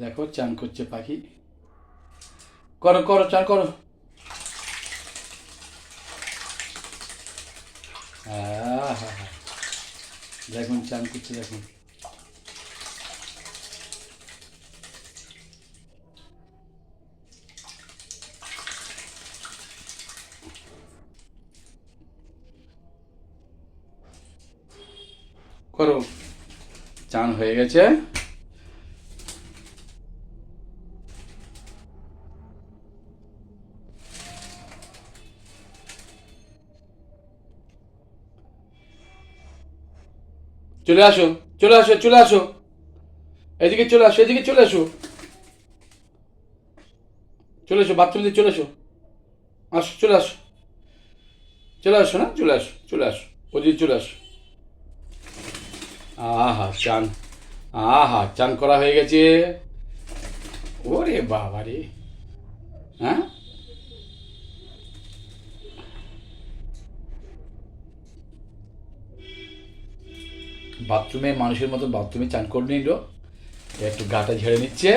দেখো, চান করছে পাখি। করো করো, চান করো। দেখুন, চান করছে, দেখুন। করো। চান হয়ে গেছে। চলে আসো চলে আসো চলে আসো। এদিকে চলে আসো, এদিকে চলে আসো। চলে আসো বাথরুম দিয়ে চলে আসো। আসো, চলে আসো। চলে আসো না? চলে আসো চলে আসো। ওদিকে চলে আসো। আহা, চান। আহা, চান করা হয়ে গেছে। ওরে বাবা রে হ্যাঁ? বাথরুমে মানুষের মতো বাথরুমে চান করে নিল। একটু গাটা ঝেড়ে নিচ্ছে।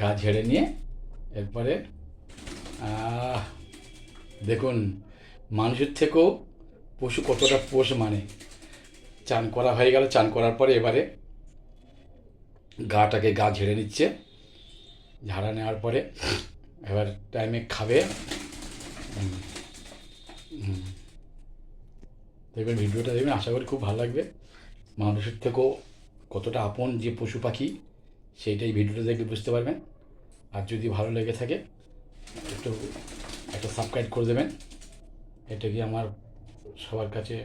গা ঝেড়ে নিয়ে এরপরে দেখুন, মানুষের থেকেও পশু কতটা পোষ মানে। চান করা হয়ে গেল, চান করার পরে এবারে গাটাকে গা ঝেড়ে নিচ্ছে। ঝাড়া নেওয়ার পরে এবার টাইমে খাবে। দেখবেন ভিডিওটা দেখবেন, আশা করি খুব ভালো লাগবে। মানুষের থেকেও কতটা আপন যে পশু পাখি, সেইটাই ভিডিওটা দেখলে বুঝতে পারবেন। আর যদি ভালো লেগে থাকে, একটু, একটা সাবস্ক্রাইব করে দেবেন। এটা কি আমার সবার কাছে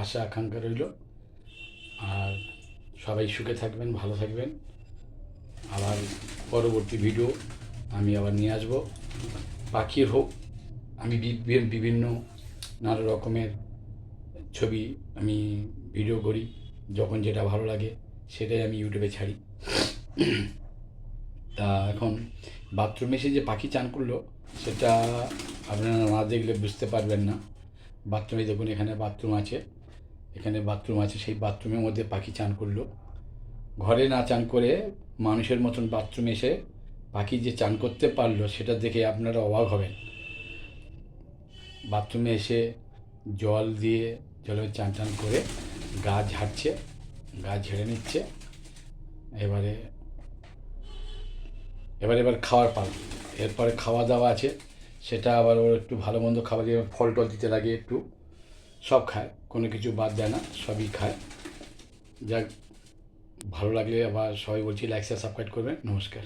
আশা, আকাঙ্ক্ষা রইল। আর সবাই সুখে থাকবেন, ভালো থাকবেন। আবার পরবর্তী ভিডিও আমি আবার নিয়ে আসব। পাখির হোক, আমি বিভিন্ন নানা রকমের ছবি আমি ভিডিও করি। যখন যেটা ভালো লাগে, সেটাই আমি ইউটিউবে ছাড়ি। তা এখন বাথরুমে এসে যে পাখি চান করল, সেটা আপনারা না দেখলে বুঝতে পারবেন না। বাথরুমে দেখুন, এখানে বাথরুম আছে। এখানে বাথরুম আছে, সেই বাথরুমের মধ্যে পাখি চান করল। ঘরে না চান করে মানুষের মতন বাথরুমে এসে পাখি যে চান করতে পারল, সেটা দেখে আপনারা অবাক হবেন। বাথরুমে এসে জল দিয়ে জলে চান টান করে গা ঝাড়ছে গা ঝেড়ে নিচ্ছে। এবারে, এবার এবার খাওয়ার পাল। এরপরে খাওয়া দাওয়া আছে, সেটা আবার ওর একটু ভালো মন্দ খাবার দিয়ে ফল টল দিতে লাগে একটু। সব খায়, কোনো কিছু বাদ দেয় না, সবই খায়। যাক, ভালো লাগলে আবার সবাই বলছি লাইক শেয়ার সাবস্ক্রাইব করবেন। নমস্কার।